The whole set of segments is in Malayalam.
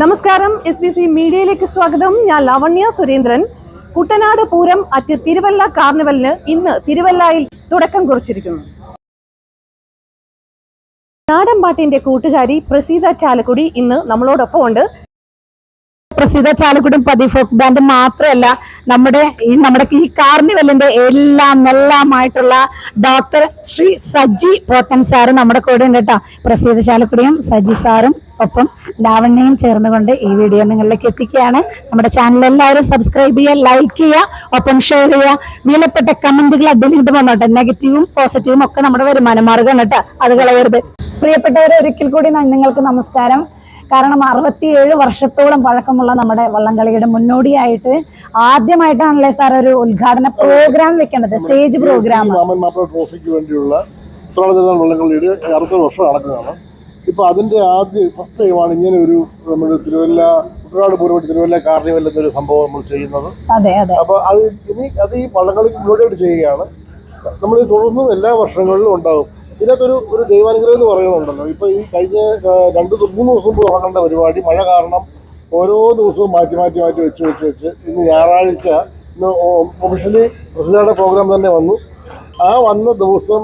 നമസ്കാരം എസ് ബി സി മീഡിയയിലേക്ക് സ്വാഗതം. ഞാൻ ലാവണ്യ സുരേന്ദ്രൻ. കുട്ടനാട് പൂരം അറ്റ് തിരുവല്ല കാർണിവലിന് ഇന്ന് തിരുവല്ലയിൽ തുടക്കം കുറിച്ചിരിക്കുന്നു. നാടൻ പാട്ടിന്റെ കൂട്ടുകാരി പ്രസീത ചാലക്കുടി ഇന്ന് നമ്മളോടൊപ്പം ഉണ്ട്. പ്രസീത ചാലക്കുടി പതി ഫോക്ക് ബാൻഡ് മാത്രമല്ല നമ്മുടെ ഈ നമ്മുടെ ഈ കാർണിവലിന്റെ എല്ലാം എല്ലാമായിട്ടുള്ള ഡോക്ടർ ശ്രീ സജി പോത്തൻ സാറ് നമ്മുടെ കൂടെ ഉണ്ട് കേട്ടോ. പ്രസീത ചാലക്കുടിയും സജി സാറും ഒപ്പം ലാവണ്യയും ചേർന്നുകൊണ്ട് ഈ വീഡിയോ നിങ്ങളിലേക്ക് എത്തിക്കുകയാണ്. നമ്മുടെ ചാനൽ എല്ലാവരും സബ്സ്ക്രൈബ് ചെയ്യുക ലൈക്ക് ചെയ്യുക ഒപ്പം ഷെയർ ചെയ്യുക. വിലപ്പെട്ട കമന്റുകൾ അതിലിട്ട് വന്നോട്ടെ. നെഗറ്റീവും പോസിറ്റീവും ഒക്കെ നമ്മുടെ വരുമാന മാർഗമാണ് കേട്ടോ. അത് കളയരുത്. പ്രിയപ്പെട്ടവരെ ഒരിക്കൽ കൂടി നിങ്ങൾക്ക് നമസ്കാരം. കാരണം അറുപത്തിയേഴ് വർഷത്തോളം പഴക്കമുള്ള നമ്മുടെ വള്ളംകളിയുടെ മുന്നോടിയായിട്ട് ആദ്യമായിട്ടാണല്ലേ സാർ ഒരു ഉദ്ഘാടന പ്രോഗ്രാം വെക്കേണ്ടത്? സ്റ്റേജ് പ്രോഗ്രാം ട്രോഫിക്ക് വേണ്ടിയുള്ള വള്ളംകളിയുടെ അറുപത് വർഷം നടക്കുന്നതാണ്. ഇപ്പൊ അതിന്റെ ആദ്യ ഫസ്റ്റ് ടൈമാണ് ഇങ്ങനെ ഒരു നമ്മുടെ തിരുവല്ല കുട്ടനാട് പൂരമായിട്ട് തിരുവല്ല കാർണിവൽ എന്നൊരു സംഭവം നമ്മൾ ചെയ്യുന്നത്. അപ്പോൾ അതെ. ഇനി അത് ഈ പള്ളങ്ങളിൽ മുന്നോട്ടായിട്ട് ചെയ്യുകയാണ്. നമ്മൾ തുടർന്നും എല്ലാ വർഷങ്ങളിലും ഉണ്ടാകും. ഇതിനകത്തൊരു ഒരു ദൈവാനുഗ്രഹം എന്ന് പറയുന്നുണ്ടല്ലോ. ഇപ്പോൾ ഈ കഴിഞ്ഞ രണ്ട് ദിവസം മൂന്ന് ദിവസം മുമ്പ് തുടങ്ങേണ്ട പരിപാടി മഴ കാരണം ഓരോ ദിവസവും മാറ്റി മാറ്റി മാറ്റി വെച്ച് വെച്ച് വെച്ച് ഇന്ന് ഞായറാഴ്ച ഇന്ന് ഒഫീഷ്യലി പ്രസിഡന്റുടെ പ്രോഗ്രാം തന്നെ വന്നു. ആ വന്ന ദിവസം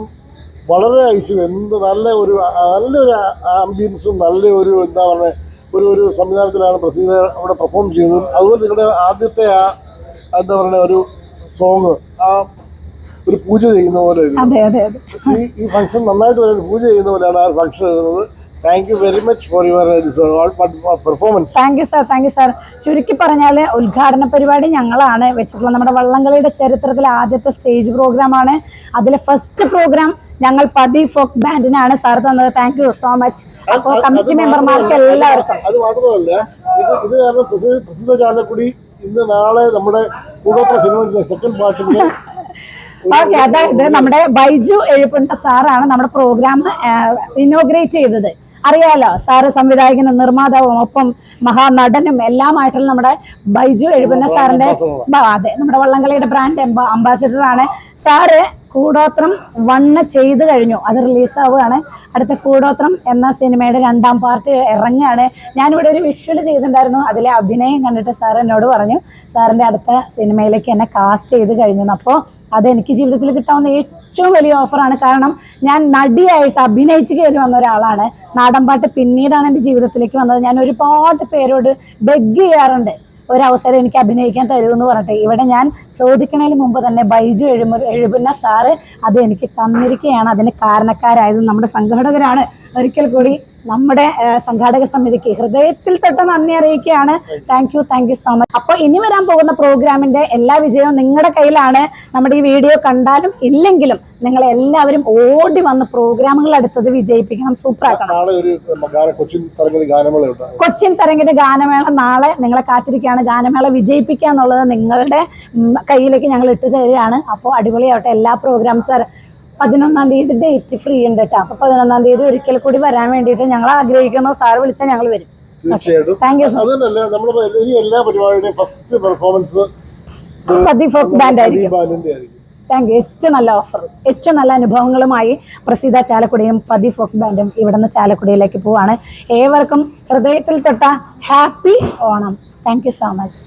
വളരെ ഐശ്വര്യം. എന്ത് നല്ല ഒരു നല്ലൊരു ആംബിയൻസും നല്ല ഒരു എന്താ പറയുക ഒരു ഒരു സംവിധാനത്തിലാണ് പ്രസീത അവിടെ പെർഫോം ചെയ്തത്. അതുപോലെ നിങ്ങളുടെ ആദ്യത്തെ ആ എന്താ പറയുക ഒരു സോങ് ആ ഒരു പൂജ ചെയ്യുന്ന പോലെ ഈ ഈ ഫംഗ്ഷൻ നന്നായിട്ട് വരുന്നത് പൂജ ചെയ്യുന്ന പോലെയാണ് ആ ഫംഗ്ഷൻ വരുന്നത്. Thank you very much for your performance thank you sir thank you sir ചുരുക്കി പറഞ്ഞാൽ ഉദ്ഘാടന പരിപാടി ഞങ്ങളാണ് വെച്ചിട്ടുള്ളത്. നമ്മുടെ വള്ളംകളിയുടെ ചരിത്രത്തിലെ ആദ്യത്തെ സ്റ്റേജ് പ്രോഗ്രാം ആണ്. അതിലെ ഫസ്റ്റ് പ്രോഗ്രാം ഞങ്ങൾ പതി ഫോക്ക് ബാൻഡിനാണ് സാർ തന്നത്. താങ്ക് യു സോ മച്ച് അപ്പോൾ കമ്മിറ്റി മെമ്പർമാർക്ക് എല്ലാവർക്കും. അത് മാത്രമല്ല ഇത് ഇത് കാരണം പ്രസിദ്ധ പ്രസിദ്ധ ചാലക്കുടി ഇന്ന് നാളെ നമ്മുടെ സെക്കൻഡ് പാർട്ടിന്റെ ഓക്കെ അതായത് നമ്മുടെ ബൈജു എഴുപ്പുണ്ട സാറാണ് നമ്മുടെ പ്രോഗ്രാം ഇനോഗ്രേറ്റ് ചെയ്തത്. അറിയാലോ സാറ് സംവിധായകനും നിർമ്മാതാവും ഒപ്പം മഹാനടനും എല്ലാമായിട്ടുള്ള നമ്മുടെ ബൈജു എഴുപുന്ന സാറിന്റെ അതെ നമ്മുടെ വള്ളംകളിയുടെ ബ്രാൻഡ് അംബാസിഡർ ആണ്. സാറ് കൂടോത്രം വണ്ണ് ചെയ്തു കഴിഞ്ഞു. അത് റിലീസാവുകയാണ്. അടുത്ത കൂടോത്രം എന്ന സിനിമയുടെ രണ്ടാം പാർട്ട് ഇറങ്ങുകയാണ്. ഞാനിവിടെ ഒരു വിഷ്വൽ ചെയ്തിട്ടുണ്ടായിരുന്നു. അതിലെ അഭിനയം കണ്ടിട്ട് സാർ എന്നോട് പറഞ്ഞു സാറിന്റെ അടുത്ത സിനിമയിലേക്ക് എന്നെ കാസ്റ്റ് ചെയ്ത് കഴിഞ്ഞു. അപ്പോൾ അത് എനിക്ക് ജീവിതത്തിൽ കിട്ടാവുന്ന ഏറ്റവും വലിയ ഓഫറാണ് കാരണം ഞാൻ നടിയായിട്ട് അഭിനയിച്ച് കയറി വന്ന ഒരാളാണ്. നാടൻപാട്ട് പിന്നീടാണ് എന്റെ ജീവിതത്തിലേക്ക് വന്നത്. ഞാൻ ഒരുപാട് പേരോട് ബെഗ് ചെയ്യാറുണ്ട്. ഒരവസരം എനിക്ക് അഭിനയിക്കാൻ തരുമെന്ന് പറഞ്ഞിട്ട്. ഇവിടെ ഞാൻ ചോദിക്കണതിന് മുമ്പ് തന്നെ ബൈജു എഴുമ എഴുപുന്ന സാറ് അത് എനിക്ക് തന്നിരിക്കുകയാണ് അതിന് കാരണക്കാരായത് നമ്മുടെ സംഘാടകരാണ്. ഒരിക്കൽ കൂടി നമ്മുടെ സംഘാടക സമിതിക്ക് ഹൃദയത്തിൽ തൊട്ട് നന്ദി അറിയിക്കുകയാണ്. Thank you thank you so much അപ്പോൾ ഇനി വരാൻ പോകുന്ന പ്രോഗ്രാമിന്റെ എല്ലാ വിജയവും നിങ്ങളുടെ കയ്യിലാണ്. നമ്മുടെ ഈ വീഡിയോ കണ്ടാലും ഇല്ലെങ്കിലും നിങ്ങൾ എല്ലാവരും ഓടി വന്ന് പ്രോഗ്രാമുകൾ അടുത്തത് വിജയിപ്പിക്കണം. സൂപ്പറാക്കണം. കൊച്ചിൻ തരംഗിന്റെ ഗാനമേള നാളെ നിങ്ങളെ കാത്തിരിക്കുകയാണ്. ഗാനമേള വിജയിപ്പിക്കുക എന്നുള്ളത് നിങ്ങളുടെ കയ്യിലേക്ക് ഞങ്ങൾ ഇട്ട് തരികയാണ്. അപ്പോൾ അടിപൊളിയാവട്ടെ എല്ലാ പ്രോഗ്രാംസ് പതിനൊന്നാം തീയതി ഡേറ്റ് ഫ്രീ ഉണ്ട് കേട്ടോ അപ്പൊ പതിനൊന്നാം തീയതി ഒരിക്കൽ കൂടി വരാൻ വേണ്ടിയിട്ട് ഞങ്ങൾ ആഗ്രഹിക്കുന്നു. സാർ വിളിച്ചാൽ ഞങ്ങൾ വരും. തീർച്ചയായിട്ടും. നമ്മുടെ എല്ലാ പരിപാടിയുടെയും ഫസ്റ്റ് പെർഫോമൻസ് ബാൻഡ് ആയിരിക്കും. താങ്ക് യു ഏറ്റവും നല്ല ഓഫർ ഏറ്റവും നല്ല അനുഭവങ്ങളുമായി പ്രസിദ്ധ ചാലക്കുടിയും പതി ഫോക്ക് ബാൻഡും ഇവിടുന്ന് ചാലക്കുടിയിലേക്ക് പോവാണ്. ഏവർക്കും ഹൃദയത്തിൽ തൊട്ട happy Onam. Thank so much